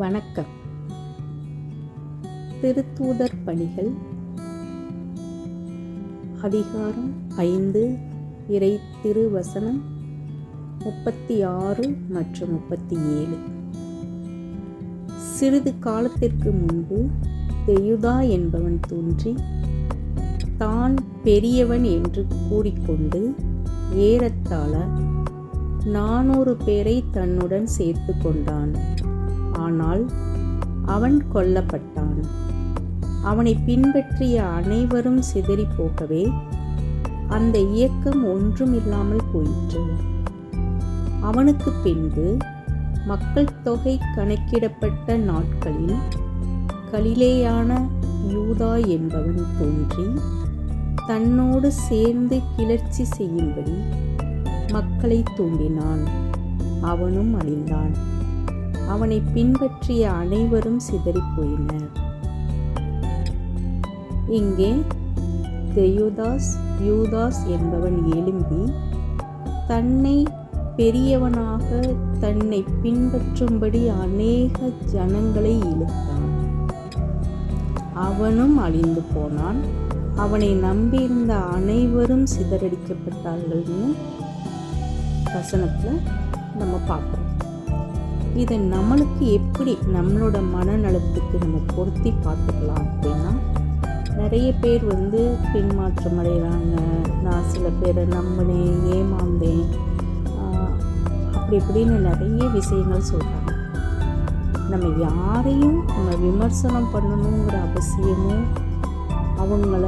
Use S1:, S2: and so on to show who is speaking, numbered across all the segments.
S1: வணக்கம். திருத்தூதர் பணிகள். அதிகாரம் ஐந்து இறை திருவசனம் முப்பத்தி ஆறு மற்றும் முப்பத்தி ஏழு சிறிது காலத்திற்கு முன்பு தெயுதா என்பவன் தோன்றி தான் பெரியவன் என்று கூறிக்கொண்டு ஏறத்தாழ நானூறு பேரை தன்னுடன் சேர்த்து கொண்டான். ஆனால் அவன் கொல்லப்பட்டான். அவனை பின்பற்றிய அனைவரும் சிதறி போகவே அந்த இயக்கம் ஒன்றுமில்லாமல் போயிற்று. அவனுக்கு பின்பு மக்கள் தொகை கணக்கிடப்பட்ட நாட்களில் கலிலேயான யூதா என்பவன் தோன்றி தன்னோடு சேர்ந்து கிளர்ச்சி செய்யும்படி மக்களை தூண்டினான். அவனும் அழிந்தான். அவனை பின்பற்றிய அனைவரும் சிதறிப் போயினர் இங்கே தெயுதாஸ் யூதாஸ் என்பவன் எழும்பி தன்னை பெரியவனாக தன்னை பின்பற்றும்படி அநேக ஜனங்களை இழுத்தான். அவனும் அழிந்து போனான். அவனை நம்பியிருந்த அனைவரும் சிதறடிக்கப்பட்டார்கள்னு வசனத்தில் நம்ம பார்க்குறோம். இதை நம்மளுக்கு எப்படி நம்மளோட மனநலத்துக்கு நம்ம பொருத்தி பார்த்துக்கலாம் அப்படின்னா நிறைய பேர் வந்து பின்மாற்றம் அடைகிறாங்க. நான் சில பேரை நம்பினேன் ஏமாந்தேன். அப்படி இப்படின்னு நிறைய விஷயங்கள் சொல்கிறாங்க நம்ம யாரையும் நம்ம விமர்சனம் பண்ணணுங்கிற அவசியமும் அவங்கள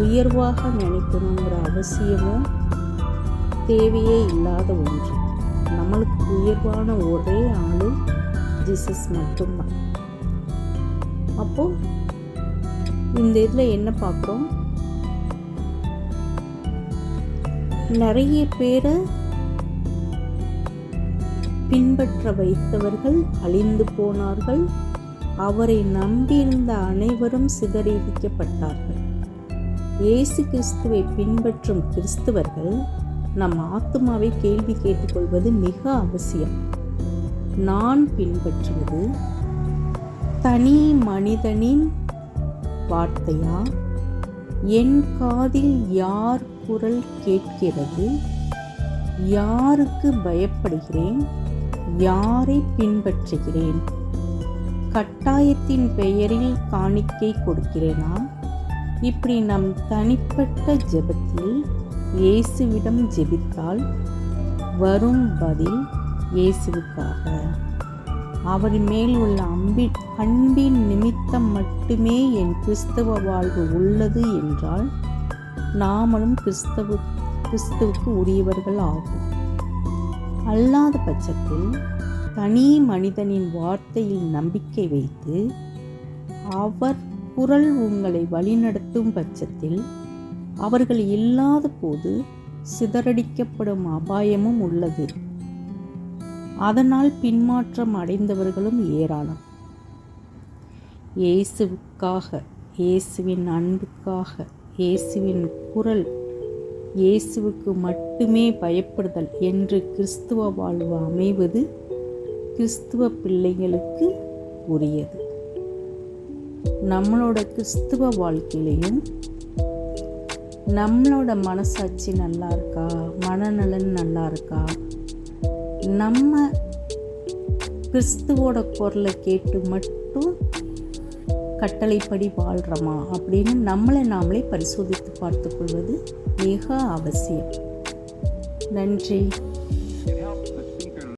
S1: உயர்வாக நினைக்கணுங்கிற அவசியமும் தேவையே இல்லாத ஒன்று. நம்மளுக்கு உயர்வான ஒரே ஆளு ஜீசஸ் மட்டும்தான். அப்போ இந்த இதில் என்ன பார்க்குறோம் நிறைய பேரை பின்பற்ற வைத்தவர்கள் அழிந்து போனார்கள். அவரை நம்பியிருந்த அனைவரும் சிதறடிக்கப்பட்டார்கள். இயேசு கிறிஸ்துவை பின்பற்றும் கிறிஸ்துவர்கள் நம் ஆத்மாவை கேள்வி கேட்டுக்கொள்வது மிக அவசியம். நான் பின்பற்றுவது தனி மனிதனின் வார்த்தையா? என் காதில் யார் குரல் கேட்கிறது? யாருக்கு பயப்படுகிறேன்? யாரை பின்பற்றுகிறேன்? கட்டாயத்தின் பெயரில் காணிக்கை கொடுக்கிறேனா? இப்படி நம் தனிப்பட்ட ஜெபத்தில் இயேசுவிடம் ஜெபித்தால் வரும் பதில் இயேசுவுக்காக. அவர் மேல் உள்ள அம்பி அன்பின் நிமித்தம் மட்டுமே என் கிறிஸ்தவ வாழ்வு உள்ளது என்றால் நாமளும் கிறிஸ்தவ கிறிஸ்துவுக்கு உரியவர்கள் ஆகும் அல்லாத பட்சத்தில் தனி மனிதனின் வார்த்தையில் நம்பிக்கை வைத்து அவர் குரல் உங்களை வழிநடத்தும் பட்சத்தில் அவர்கள் இல்லாத போது சிதறடிக்கப்படும் அபாயமும் உள்ளது. அதனால் பின்மாற்றம் அடைந்தவர்களும் ஏராளம். இயேசுவுக்காக இயேசுவின் அன்புக்காக இயேசுவின் குரல் இயேசுவுக்கு மட்டுமே பயப்படுதல் என்று கிறிஸ்துவ வாழ்வு அமைவது கிறிஸ்துவ பிள்ளைகளுக்கு உரியது. நம்மளோட கிறிஸ்துவ வாழ்க்கையிலையும் நம்மளோட மனசாட்சி நல்லா இருக்கா? மனநலன் நல்லா இருக்கா? நம்ம கிறிஸ்துவோட குரலை கேட்டு மட்டும் கட்டளைப்படி வாழ்கிறோமா அப்படின்னு நம்மளை நாமளே பரிசோதித்து பார்த்துக்கொள்வது மிக அவசியம். நன்றி.